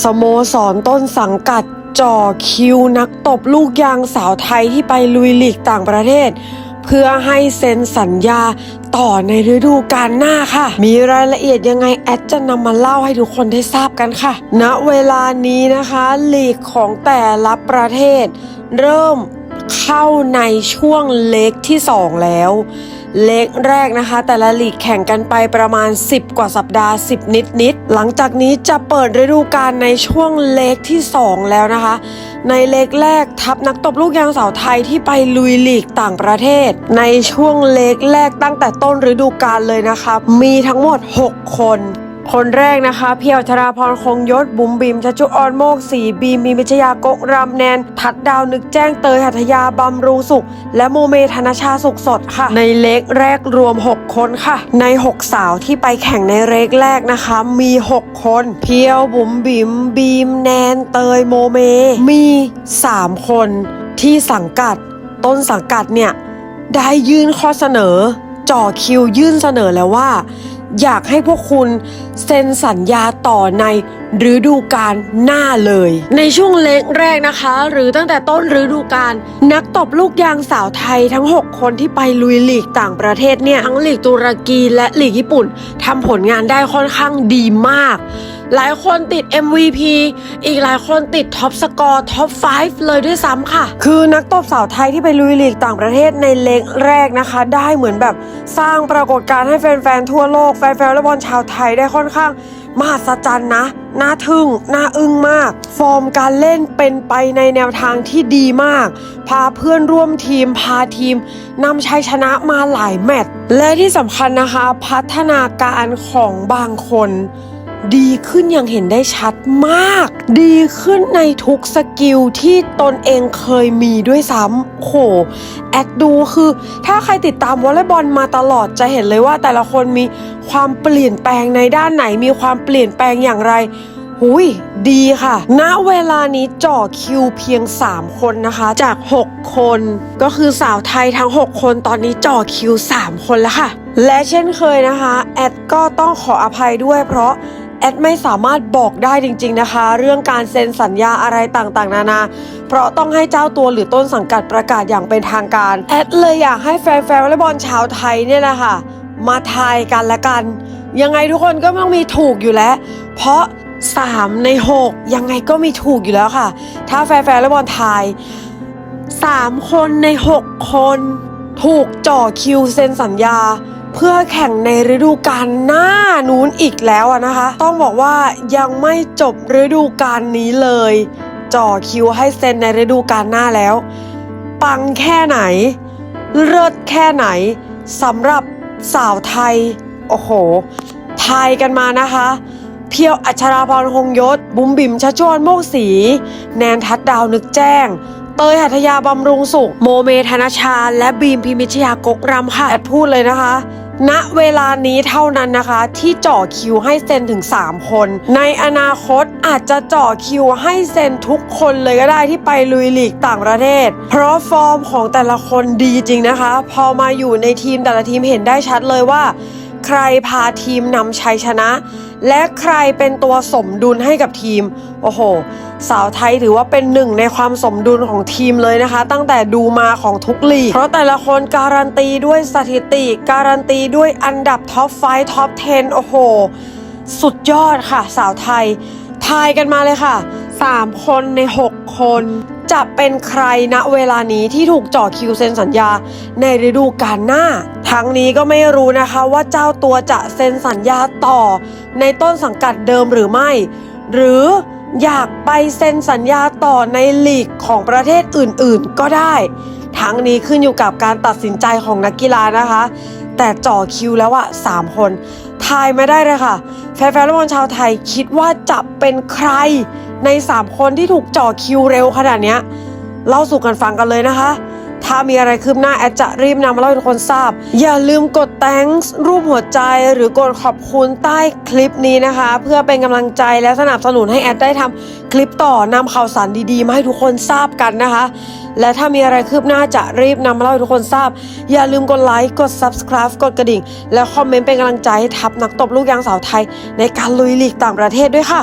สโมสรต้นสังกัดจ่อคิวนักตบลูกยางสาวไทยที่ไปลุยลีกต่างประเทศ เพื่อให้เซ็นสัญญาต่อในฤดูกาลหน้าค่ะ มีรายละเอียดยังไงแอดจะนำมาเล่าให้ทุกคนได้ทราบกันค่ะณเวลานี้นะคะลีกของแต่ละประเทศ เริ่มเข้าในช่วงเล็กที่ 2 แล้ว เล็กแรกนะคะ แต่ละลีกแข่งกันไปประมาณ 10 กว่าสัปดาห์ 10 นิดนิดๆหลังจากนี้จะเปิดฤดูกาลในช่วงเล็กที่ 2 แล้วนะคะ ในเล็กแรกทัพนักตบลูกยางสาวไทยที่ไปลุยลีกต่างประเทศ ในช่วงเล็กแรกตั้งแต่ต้นฤดูกาลเลยนะคะ มีทั้งหมด 6 คน คนแรกนะคะ เพียวชราพรคงยศ บุ๋มบิมชัชุออนโมกสีบีมมีมิชยากกรำแนน ทัดดาวนึกแจ้งเตยหัทยาบำรุงสุข และโมเมธนชาสุขสดค่ะ ในเล็กแรกรวม 6 คนค่ะ ใน 6 สาวที่ไปแข่งในเล็กแรกนะคะ มี 6 คน เพียวบุ๋มบิมบีมแนนเตยโมเม มี 3 คนที่สังกัด ต้นสังกัดเนี่ยได้ยื่นข้อเสนอจ่อคิวยื่นเสนอแล้วว่า อยากให้พวกคุณเซ็นสัญญาต่อในฤดูกาลหน้าเลย ในช่วงเล็กแรกนะคะ หรือตั้งแต่ต้นฤดูกาลนักตบลูกยางสาวไทยทั้ง 6 คนที่ไปลุยลีกต่างประเทศเนี่ยทั้งลีกตุรกีและลีกญี่ปุ่นทำผลงานได้ค่อนข้างดีมาก หลายคนติด MVP อีกหลายคนติดท็อปสกอร์ท็อป 5 เลยด้วยซ้ำค่ะ คือนักตบสาวไทยที่ไปลุยลีกต่างประเทศในเล็กแรกนะคะ ได้เหมือนแบบสร้างปรากฏการณ์ให้แฟน ๆ ทั่วโลก แฟนๆวอลบอลชาวไทยได้ค่อนข้างมหัศจรรย์นะ น่าทึ่ง น่าอึ้งมาก ฟอร์มการเล่นเป็นไปในแนวทางที่ดีมาก พาเพื่อนร่วมทีม พาทีมนำชัยชนะมาหลายแมตช์ และที่สำคัญนะคะ พัฒนาการของบางคน ดีขึ้นอย่างเห็นได้ชัดมาก ดีขึ้นในทุกสกิลที่ตนเองเคยมีด้วยซ้ำโห แอดดูคือ ถ้าใครติดตามวอลเลย์บอลมาตลอดจะเห็นเลยว่าแต่ละคนมีความเปลี่ยนแปลงในด้านไหนมีความเปลี่ยนแปลงอย่างไรหุยดีค่ะ ณ เวลานี้จ่อคิวเพียง 3 คนนะคะ จาก 6 คน ก็คือสาวไทยทั้ง 6 คนตอนนี้จ่อคิว 3 คนแล้วค่ะ และเช่นเคยนะคะ แอดก็ต้องขออภัยด้วยเพราะ แอดไม่สามารถบอกได้จริง ๆนะคะ เรื่องการเซ็นสัญญาอะไรต่างๆ นานา เพราะต้องให้เจ้าตัวหรือต้นสังกัดประกาศอย่างเป็นทางการ แอดเลยอยากให้แฟนๆวอลเลย์บอลชาวไทยเนี่ยนะคะมาทายกันละกัน ยังไงทุกคนก็ต้องมีถูกอยู่แล้ว เพราะ 3 ใน 6 ยังไงก็มีถูกอยู่แล้วค่ะ ถ้าแฟนๆวอลเลย์บอลไทย 3 คนใน 6 คน ถูกจ่อคิวเซ็นสัญญา เพื่อแข่งในฤดูกาลหน้านู้นอีกแล้วนะคะ ต้องบอกว่ายังไม่จบฤดูกาลนี้เลย จ่อคิวให้เซ็นในฤดูกาลหน้าแล้ว ปังแค่ไหนเลิศแค่ไหนสำหรับสาวไทย โอ้โห ทายกันมานะคะ เพียวอัชราพรคงยศ บุ๋มบิ๋มชัชวนโมกศีแนนทัดดาวนึกแจ้ง เตยหัทยาบำรุงสุข โมเมธนชา และบีมพิมิชยากกรำค่ะแอดพูดเลยนะคะ ณเวลานี้เท่านั้นนะคะ ที่จ่อคิวให้เซ็นถึง 3 คน ในอนาคตอาจจะจ่อคิวให้เซ็นทุกคนเลยก็ได้ที่ไปลุยลีกต่างประเทศ เพราะฟอร์มของแต่ละคนดีจริงนะคะ พอมาอยู่ในทีมแต่ละทีมเห็นได้ชัดเลยว่า ใครพาทีมนำชัยชนะ และใครเป็นตัวสมดุลให้กับทีม โอ้โห สาวไทยถือว่าเป็นหนึ่งในความสมดุลของทีมเลยนะคะ ตั้งแต่ดูมาของทุกลีก เพราะแต่ละคนการันตีด้วยสถิติ การันตีด้วยอันดับท็อปไฟท็อป 10 โอ้โห สุดยอดค่ะ สาวไทย ทายกันมาเลยค่ะ 3 คนใน 6 คนจะเป็นใครณเวลานี้ที่ถูกจ่อคิวเซ็นสัญญาในฤดูกาลหน้า ทั้งนี้ก็ไม่รู้นะคะว่าเจ้าตัวจะเซ็นสัญญาต่อในต้นสังกัดเดิมหรือไม่ หรืออยากไปเซ็นสัญญาต่อในลีกของประเทศอื่นๆก็ได้ ทั้งนี้ขึ้นอยู่กับการตัดสินใจของนักกีฬานะคะ แต่จ่อคิวแล้วอะสามคน ทายไม่ได้เลยค่ะ แฟนๆลเลย์บอลชาวไทยคิดว่าจะเป็นใครใน 3 คนที่ถูกจ่อคิวเร็วขนาดนี้เล่าสู่กันฟังกันเลยนะคะ ถ้ามีอะไรคืบหน้าแอดจะรีบนำมาเล่าให้ทุกคนทราบ อย่าลืมกด thanks รูปหัวใจหรือกดขอบคุณใต้คลิปนี้นะคะ เพื่อเป็นกำลังใจและสนับสนุนให้แอดได้ทำคลิปต่อนำข่าวสารดีๆ มาให้ทุกคนทราบกันนะคะ และถ้ามีอะไรคืบหน้าจะรีบนำมาเล่าให้ทุกคนทราบ อย่าลืมกดไลค์กด subscribe กดกระดิ่ง และคอมเมนต์เป็นกำลังใจให้ทัพนักตบลูกยางสาวไทย ในการลุยลีกต่างประเทศด้วยค่ะ